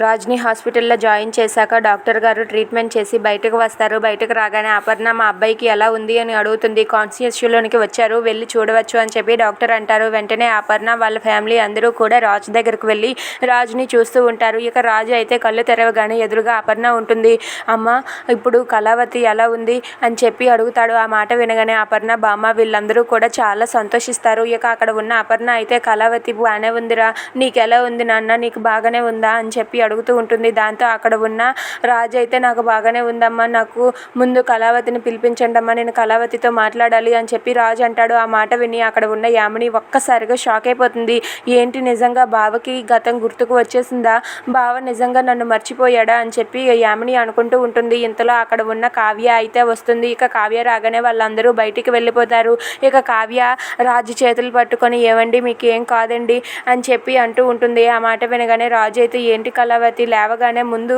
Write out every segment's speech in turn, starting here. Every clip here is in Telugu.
రాజ్ని హాస్పిటల్లో జాయిన్ చేశాక డాక్టర్ గారు ట్రీట్మెంట్ చేసి బయటకు వస్తారు. బయటకు రాగానే అపర్ణ మా అబ్బాయికి ఎలా ఉంది? అని అడుగుతుంది. కాన్షియస్లోనికి వచ్చారు. వెళ్ళి చూడవచ్చు అని చెప్పి డాక్టర్ అంటారు. వెంటనే అపర్ణ వాళ్ళ ఫ్యామిలీ అందరూ కూడా రాజు దగ్గరకు వెళ్ళి రాజుని చూస్తూ ఉంటారు. ఇక రాజు అయితే కళ్ళు తెరవగానే ఎదురుగా అపర్ణ ఉంటుంది. అమ్మ ఇప్పుడు కళావతి ఎలా ఉంది? అని చెప్పి అడుగుతాడు. ఆ మాట వినగానే అపర్ణ బామ్మ వీళ్ళందరూ కూడా చాలా సంతోషిస్తారు. ఇక అక్కడ ఉన్న అపర్ణ అయితే కళావతి బాగానే ఉందిరా. నీకు ఎలా ఉంది నాన్న? నీకు బాగానే ఉందా? అని చెప్పి అడుగుతూ ఉంటుంది. దాంతో అక్కడ ఉన్న రాజు అయితే నాకు బాగానే ఉందమ్మా నాకు ముందు కళావతిని పిలిపించండి అమ్మా నేను కళావతితో మాట్లాడాలి అని చెప్పి రాజు అంటాడు. ఆ మాట విని అక్కడ ఉన్న యామిని ఒక్కసారిగా షాక్ అయిపోతుంది. ఏంటి నిజంగా బావకి గతం గుర్తుకు వచ్చేసిందా? బావ నిజంగా నన్ను మర్చిపోయాడా? అని చెప్పి యామిని అనుకుంటూ ఉంటుంది. ఇంతలో అక్కడ ఉన్న కావ్య అయితే వస్తుంది. ఇక కావ్య రాగానే వాళ్ళందరూ బయటికి వెళ్ళిపోతారు. ఇక కావ్య రాజు చేతులు పట్టుకొని ఏమండి మీకు ఏం కాదండి అని చెప్పి అంటూ ఉంటుంది. ఆ మాట వినగానే రాజు అయితే ఏంటి లీలావతి లేవగానే ముందు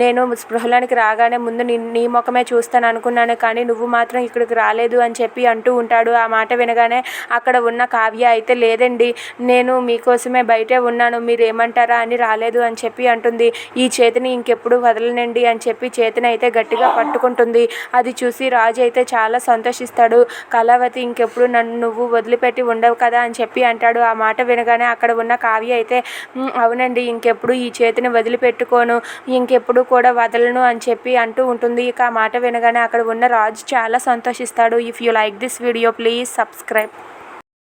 నేను స్పృహలోనికి రాగానే ముందు నీ నీ ముఖమే చూస్తాను అనుకున్నాను కానీ నువ్వు మాత్రం ఇక్కడికి రాలేదు అని చెప్పి అంటూ ఉంటాడు. ఆ మాట వినగానే అక్కడ ఉన్న కావ్య అయితే లేదండి నేను మీకోసమే బయటే ఉన్నాను మీరు ఏమంటారా అని రాలేదు అని చెప్పి అంటుంది. ఈ చేతిని ఇంకెప్పుడు వదలనండి అని చెప్పి చేతిని అయితే గట్టిగా పట్టుకుంటుంది. అది చూసి రాజు అయితే చాలా సంతోషిస్తాడు. కళావతి ఇంకెప్పుడు నన్ను నువ్వు వదిలిపెట్టి ఉండవు కదా అని చెప్పి అంటాడు. ఆ మాట వినగానే అక్కడ ఉన్న కావ్య అయితే అవునండి ఇంకెప్పుడు ఈ చేతిని వదిలిపెట్టుకోను ఇంకెప్పుడు కూడా వదలను అని చెప్పి అంటూ ఉంటుంది. ఇక ఆ మాట వినగానే అక్కడ ఉన్న రాజు చాలా సంతోషిస్తాడు. If you like this video please subscribe